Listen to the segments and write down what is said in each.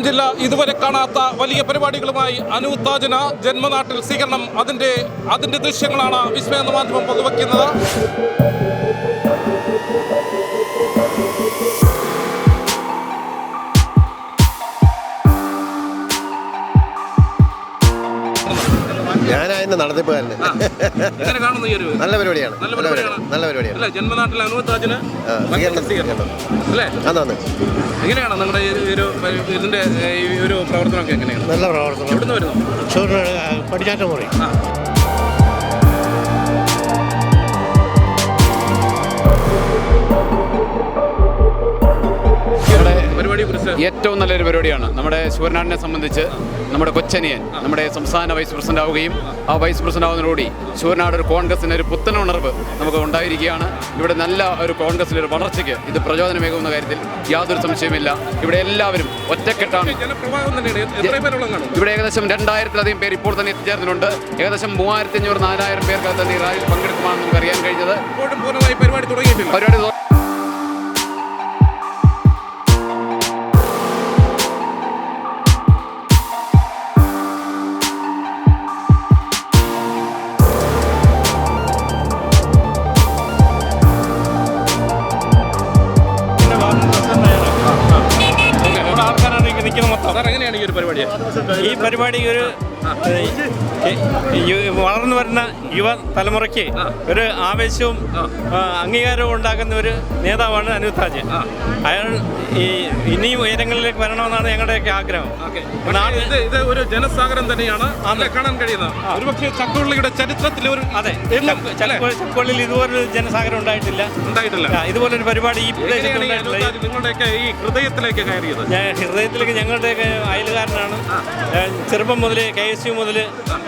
മലപ്പുറം ജില്ല ഇതുവരെ കാണാത്ത വലിയ പരിപാടികളുമായി അനുതാജന ജന്മനാട്ടിൽ സ്വീകരണം അതിന്റെ അതിന്റെ ദൃശ്യങ്ങളാണ് വിസ്മയ മാധ്യമം പങ്കുവയ്ക്കുന്നത്. അതിന്റെ നടത്തിപ്പുകാരന്. എങ്ങനെ കാണുന്നു ഈ ഒരു നല്ല പരിപാടിയാണ്. നല്ല പരിപാടിയാണ്. പരിപാടി നല്ല പരിപാടിയാണ്. അല്ലേ ജന്മനാട്ടിൽ. അല്ലേ? അതാണ് എങ്ങനെയാണ് നിങ്ങളുടെ ഈ ഒരു ഇതിന്റെ ഈ ഒരു പ്രവർത്തനമൊക്കെ എങ്ങനെയാണ്? നല്ല പ്രവർത്തനം എവിടുന്ന് വരുന്നു? ചോറിന് പടിഞ്ഞാറ്റ ഏറ്റവും നല്ലൊരു പരിപാടിയാണ്. നമ്മുടെ ശിവനാടിനെ സംബന്ധിച്ച് നമ്മുടെ കൊച്ചനിയൻ നമ്മുടെ സംസ്ഥാന വൈസ് പ്രസിഡന്റ് ആവുകയും ആ വൈസ് പ്രസിഡന്റ് ആവുന്നതോടുകൂടി ശിവനാട് ഒരു കോൺഗ്രസിന് ഒരു പുത്തൻ ഉണർവ് നമുക്ക് ഉണ്ടായിരിക്കുകയാണ്. ഇവിടെ നല്ല ഒരു കോൺഗ്രസിന്റെ ഒരു വളർച്ചയ്ക്ക് ഇത് പ്രചോദനമേകുന്ന കാര്യത്തിൽ യാതൊരു സംശയമില്ല ഇവിടെ എല്ലാവരും ഒറ്റക്കെട്ടാണ്. ഇവിടെ ഏകദേശം രണ്ടായിരത്തിലധികം പേർ ഇപ്പോൾ തന്നെ എത്തിച്ചേർന്നിട്ടുണ്ട്. ഏകദേശം മൂവായിരത്തി അഞ്ഞൂറ് നാലായിരം പേർക്ക് തന്നെ ഈ റാലിയിൽ പങ്കെടുക്കുമെന്ന് നമുക്ക് അറിയാൻ കഴിഞ്ഞത് പരിപാടി തുടങ്ങിയിട്ടുണ്ട് പരിപാടി ഈ പരിപാടിക്ക് പരിപാടി ഒരു വളർന്നു വരുന്ന യുവ തലമുറയ്ക്ക് ഒരു ആവേശവും അംഗീകാരവും ഉണ്ടാക്കുന്ന ഒരു നേതാവാണ് അനിരുദ്ധാജ് അയാൾ ഈ ഇനിയും ഉയരങ്ങളിലേക്ക് വരണമെന്നാണ് ഞങ്ങളുടെയൊക്കെ ആഗ്രഹം. ഇത് ഒരു ജനസാഗരം തന്നെയാണ്. കാണാൻ കഴിയുന്നത് ഒരുപക്ഷെ ചക്കുള്ളിയുടെ ചരിത്രത്തിൽ ഒരു അതെ. ചക്കുള്ളിൽ ഇതുപോലൊരു ജനസാഗരം ഉണ്ടായിട്ടില്ല. ഉണ്ടായിട്ടില്ല. ഇതുപോലൊരു പരിപാടി ഈ പ്രദേശത്ത് ഉണ്ടായിട്ടില്ല നിങ്ങളുടെയൊക്കെ ഈ ഹൃദയത്തിലേക്ക് കയറിയത്? ഞാൻ ഹൃദയത്തിലേക്ക് ഞങ്ങളുടെയൊക്കെ അയലുകാരനാണ്. ഞാൻ ചെറുപ്പം മുതലേ കെ എസ് യു മുതൽ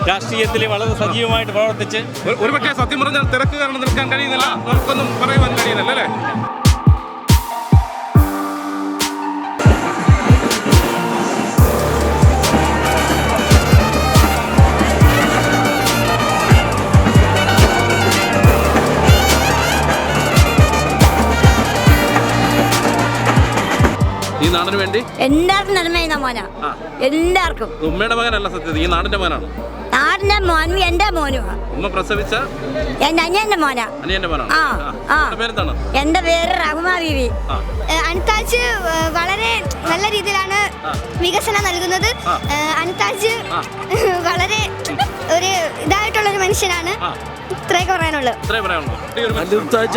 രാഷ്ട്രീയത്തിൽ വളരെ സജീവമായിട്ട് പ്രവർത്തിച്ച് ഒരു- ഒരുപക്ഷെ സത്യം പറഞ്ഞാൽ തിരക്ക് കാരണം നിൽക്കാൻ കഴിയുന്നില്ല. നമുക്കൊന്നും പറയുവാൻ കഴിയുന്നില്ല അല്ലേ? നാടിന് വേണ്ടി? എല്ലാവർക്കും നന്മ ചെയ്യുന്ന മോനാ. എല്ലാവർക്കും. ഉമ്മയുടെ മകനല്ല സത്യത്തിൽ ഈ നാടിന്റെ മകനാണ്? നാടിന്റെ മോനും എന്റെ മോനുമാ ഉമ്മ പ്രസവിച്ച എന്റെ അനിയന്റെ മോനാ. അനിയന്റെ മോനാണ്? ആ, ആ. പേരെന്താണ്? എന്റെ പേര് റഹ്മാ ബീവി. അനിതാജ് വളരെ നല്ല രീതിയിലാണ് വികസനം നൽകുന്നത്. അനിതാജ് വളരെ ഒരു ഇതായിട്ടുള്ള ഒരു മനുഷ്യനാണ്. ഇത്രയൊക്കെ പറയാനുള്ളൂ.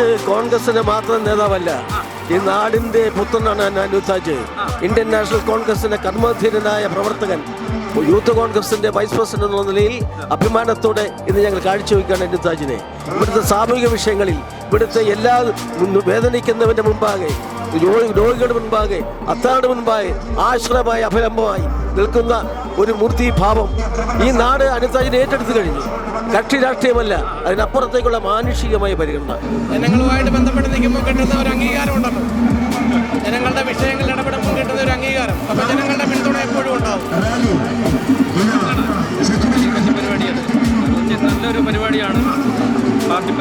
ഒരു കോൺഗ്രസിന്റെ മാത്രം നേതാവല്ല. ഈ നാടിന്റെ പുത്രനാണ് അനുത്താജ് ഇന്ത്യൻ നാഷണൽ കോൺഗ്രസിന്റെ കർമ്മധീരനായ പ്രവർത്തകൻ. യൂത്ത് കോൺഗ്രസിന്റെ വൈസ് പ്രസിഡന്റ് എന്ന നിലയിൽ അഭിമാനത്തോടെ ഇന്ന് ഞങ്ങൾ കാഴ്ചവെക്കുകയാണ് അനുത്താജിനെ ഇവിടുത്തെ സാമൂഹിക വിഷയങ്ങളിൽ ഇവിടുത്തെ എല്ലാ വേദനിക്കുന്നവന്റെ മുമ്പാകെ രോഗികളുടെ മുൻപാകെ അത്താരുടെ മുൻപാകെ ആശ്രയമായ അഭലംബമായി നിൽക്കുന്ന ഒരു മൂർത്തി ഭാവം ഈ നാട് അനുസരിച്ച് ഏറ്റെടുത്തു കഴിഞ്ഞു. കക്ഷി രാഷ്ട്രീയമല്ല അതിനപ്പുറത്തേക്കുള്ള മാനുഷികമായ പരിഗണന. ജനങ്ങളുമായിട്ട് ബന്ധപ്പെട്ട് നിൽക്കുമ്പോൾ കിട്ടുന്ന ഒരു അംഗീകാരം ഉണ്ടല്ലോ ജനങ്ങളുടെ വിഷയങ്ങളിൽ ഇടപെടുമ്പോൾ കിട്ടുന്ന ഒരു അംഗീകാരം. അപ്പൊ ജനങ്ങളുടെ പിന്തുണ എപ്പോഴും ഉണ്ടാവും. പരിപാടിയാണ് നല്ലൊരു പരിപാടിയാണ്. പാർട്ടി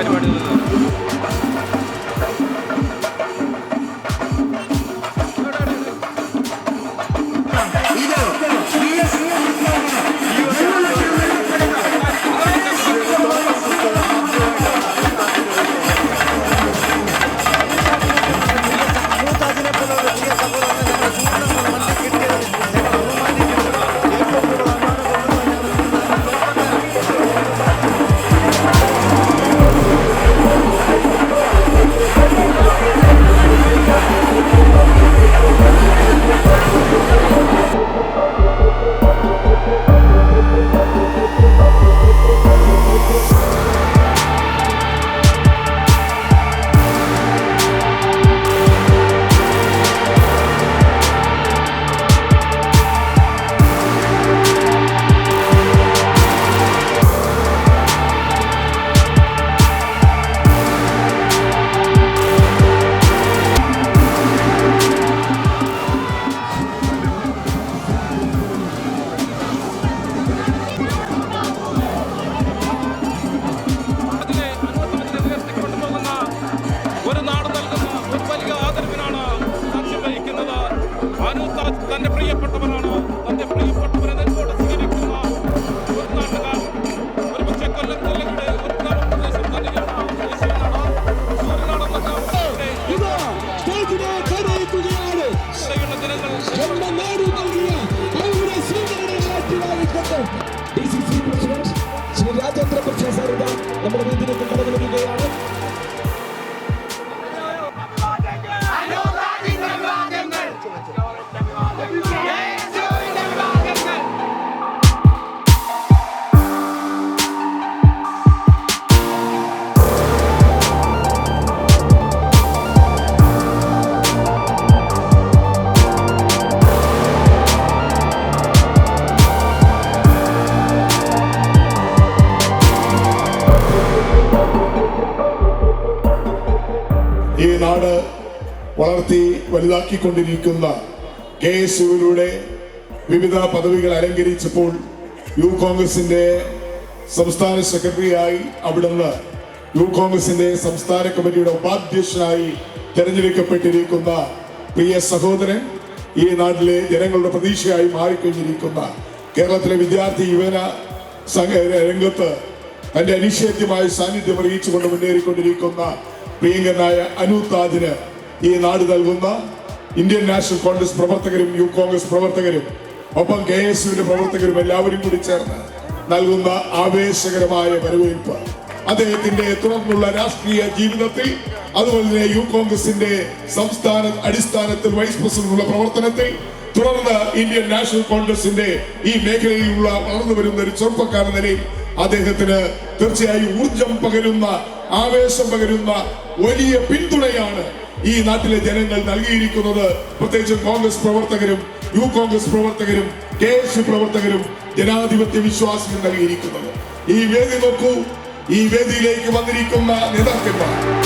തന്റെ പ്രിയപ്പെട്ടവനാണ്. തന്റെ പ്രിയപ്പെട്ട ഈ നാട് വളർത്തി വലുതാക്കിക്കൊണ്ടിരിക്കുന്ന കെ എസ് യുവിലൂടെ വിവിധ പദവികൾ അലങ്കരിച്ചപ്പോൾ യു കോൺഗ്രസിന്റെ സംസ്ഥാന സെക്രട്ടറിയായി അവിടുന്ന് യു കോൺഗ്രസിന്റെ സംസ്ഥാന കമ്മിറ്റിയുടെ ഉപാധ്യക്ഷനായി തെരഞ്ഞെടുക്കപ്പെട്ടിരിക്കുന്ന പ്രിയ സഹോദരൻ ഈ നാട്ടിലെ ജനങ്ങളുടെ പ്രതീക്ഷയായി മാറിക്കഴിഞ്ഞിരിക്കുന്ന കേരളത്തിലെ വിദ്യാർത്ഥി യുവന രംഗത്ത് തന്റെ അനിഷേധ്യമായ സാന്നിധ്യം അറിയിച്ചുകൊണ്ട് മുന്നേറിക്കൊണ്ടിരിക്കുന്ന പ്രിയങ്കരനായ അനു താജിന് ഈ നാട് നൽകുന്ന ഇന്ത്യൻ നാഷണൽ കോൺഗ്രസ് പ്രവർത്തകരും യൂത്ത് കോൺഗ്രസ് പ്രവർത്തകരും ഒപ്പം കെ എസ് യുവിന്റെ പ്രവർത്തകരും എല്ലാവരും കൂടി ചേർന്ന് നൽകുന്ന ആവേശകരമായ വരവേൽപ്പ്. അദ്ദേഹത്തിന്റെ തുടർന്നുള്ള രാഷ്ട്രീയ ജീവിതത്തിൽ അതുപോലെ തന്നെ യൂത്ത് കോൺഗ്രസിന്റെ സംസ്ഥാന അടിസ്ഥാനത്തിൽ വൈസ് പ്രസിഡന്റുള്ള പ്രവർത്തനത്തിൽ തുടർന്ന് ഇന്ത്യൻ നാഷണൽ കോൺഗ്രസിന്റെ ഈ മേഖലയിലുള്ള വളർന്നു വരുന്ന ഒരു ചെറുപ്പക്കാരൻ നിലയിൽ അദ്ദേഹത്തിന് തീർച്ചയായും ഊർജം പകരുന്ന ആവേശം പകരുന്ന വലിയ പിന്തുണയാണ് ഈ നാട്ടിലെ ജനങ്ങൾ നൽകിയിരിക്കുന്നത്. പ്രത്യേകിച്ച് കോൺഗ്രസ് പ്രവർത്തകരും യു കോൺഗ്രസ് പ്രവർത്തകരും കെ എസ് യു പ്രവർത്തകരും ജനാധിപത്യ വിശ്വാസികൾ നൽകിയിരിക്കുന്നത്. ഈ വേദി നോക്കൂ. ഈ വേദിയിലേക്ക് വന്നിരിക്കുന്ന നേതാക്കന്മാർ.